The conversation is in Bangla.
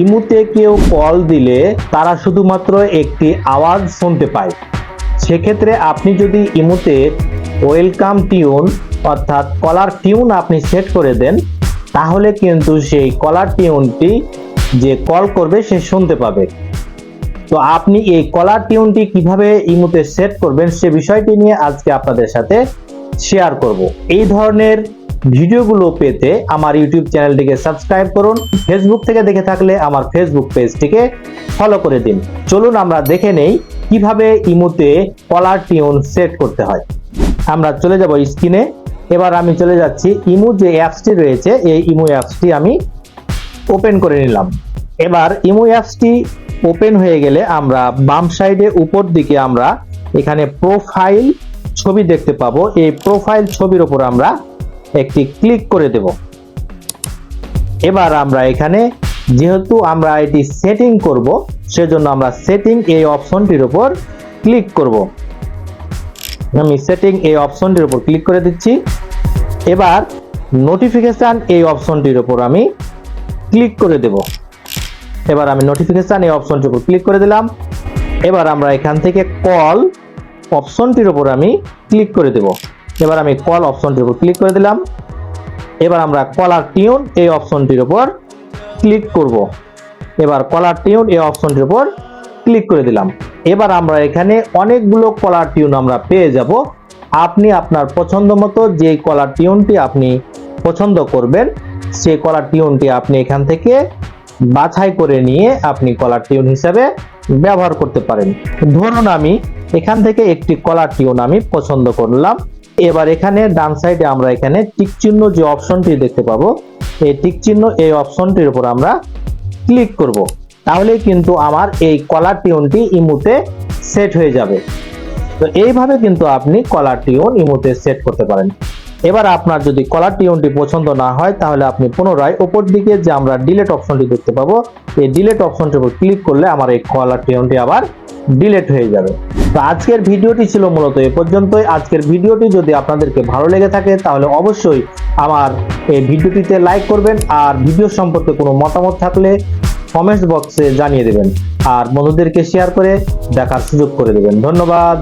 ইমুতে কেউ কল দিলে তারা শুধুমাত্র একটি আওয়াজ শুনতে পায়। সেক্ষেত্রে আপনি যদি ইমুতে ওয়েলকাম টিউন, অর্থাৎ কলার টিউন আপনি সেট করে দেন, তাহলে কিন্তু সেই কলার টিউনটি যে কল করবে সে শুনতে পাবে। তো আপনি এই কলার টিউনটি কীভাবে ইমুতে সেট করবেন সে বিষয়টি নিয়ে আজকে আপনাদের সাথে শেয়ার করব। এই ধরনের ভিডিওগুলো পেতে আমার ইউটিউব চ্যানেলটিকে সাবস্ক্রাইব করুন ফেসবুক থেকে দেখে থাকলে আমার ফেসবুক পেজটিকে ফলো করে দিন। চলুন আমরা দেখে নেই কীভাবে ইমুতে কলার টিউন সেট করতে হয়। আমরা চলে যাব স্ক্রিনে। এবার আমি চলে যাচ্ছি ইমু যে অ্যাপসটি রয়েছে, এই ইমু অ্যাপসটি আমি ওপেন করে নিলাম। এবার ইমো অ্যাপসটি ওপেন হয়ে গেলে আমরা বাম সাইডে উপর দিকে আমরা এখানে প্রোফাইল ছবি দেখতে পাবো। এই প্রোফাইল ছবির উপর আমরা একটি ক্লিক করে দেব। এবার আমরা এখানে, যেহেতু আমরা এটি সেটিং করব, সেজন্য আমরা সেটিং এই অপশনটির উপর ক্লিক করব। আমি সেটিং এই অপশনটির উপর ক্লিক করে দিচ্ছি। এবার নোটিফিকেশন এই অপশনটির উপর আমি ক্লিক করে দেব। এবার আমি নোটিফিকেশন এই অপশনটির উপর ক্লিক করে দিলাম। এবার আমরা এখান থেকে কল অপশনটির উপর আমি ক্লিক করে দেব। এবার আমি কল অপশনটির উপর ক্লিক করে দিলাম। এবার আমরা কলার টিউন এই অপশনটির উপর ক্লিক করব। এবার কলার টিউন এই অপশনটির উপর ক্লিক করে দিলাম। এবার আমরা এখানে অনেকগুলো কলার টিউন আমরা পেয়ে যাব। আপনি আপনার পছন্দ মতো যে কলার টিউনটি আপনি পছন্দ করবেন, সেই কলার টিউনটি আপনি এখান থেকে বাছাই করে নিয়ে আপনি কলার টিউন হিসাবে ব্যবহার করতে পারেন। ধরুন আমি এখান থেকে একটি কলার টিউন আমি পছন্দ করলাম। এবার এখানে ডান সাইডে আমরা এখানে টিক চিহ্ন যে অপশনটি দেখতে পাবো, এই টিক চিহ্ন, এই অপশনটির উপর আমরা ক্লিক করব। তাহলে কিন্তু আমার এই কলার টিউনটি ইমুতে সেট হয়ে যাবে। তো এইভাবে কিন্তু আপনি কলার টিউন ইমুতে সেট করতে পারেন। এবার আপনার যদি কলার টিউনটি পছন্দ না হয়, তাহলে আপনি পুনরায় উপর দিকে যে আমরা ডিলেট অপশনটি দেখতে পাবো, এই ডিলেট অপশনটির উপর ক্লিক করলে আমার এই কলার টিউনটি আবার ডিলেট হয়ে যাবে। তো আজকের ভিডিওটি ছিল মূলত এ পর্যন্তই। আজকের ভিডিওটি যদি আপনাদেরকে ভালো লেগে থাকে, তাহলে অবশ্যই আমার এই ভিডিওটিতে লাইক করবেন আর ভিডিও সম্পর্কে কোনো মতামত থাকলে কমেন্টস বক্সে জানিয়ে দেবেন। আর বন্ধুদেরকে শেয়ার করে দেখার সুযোগ করে দেবেন। ধন্যবাদ।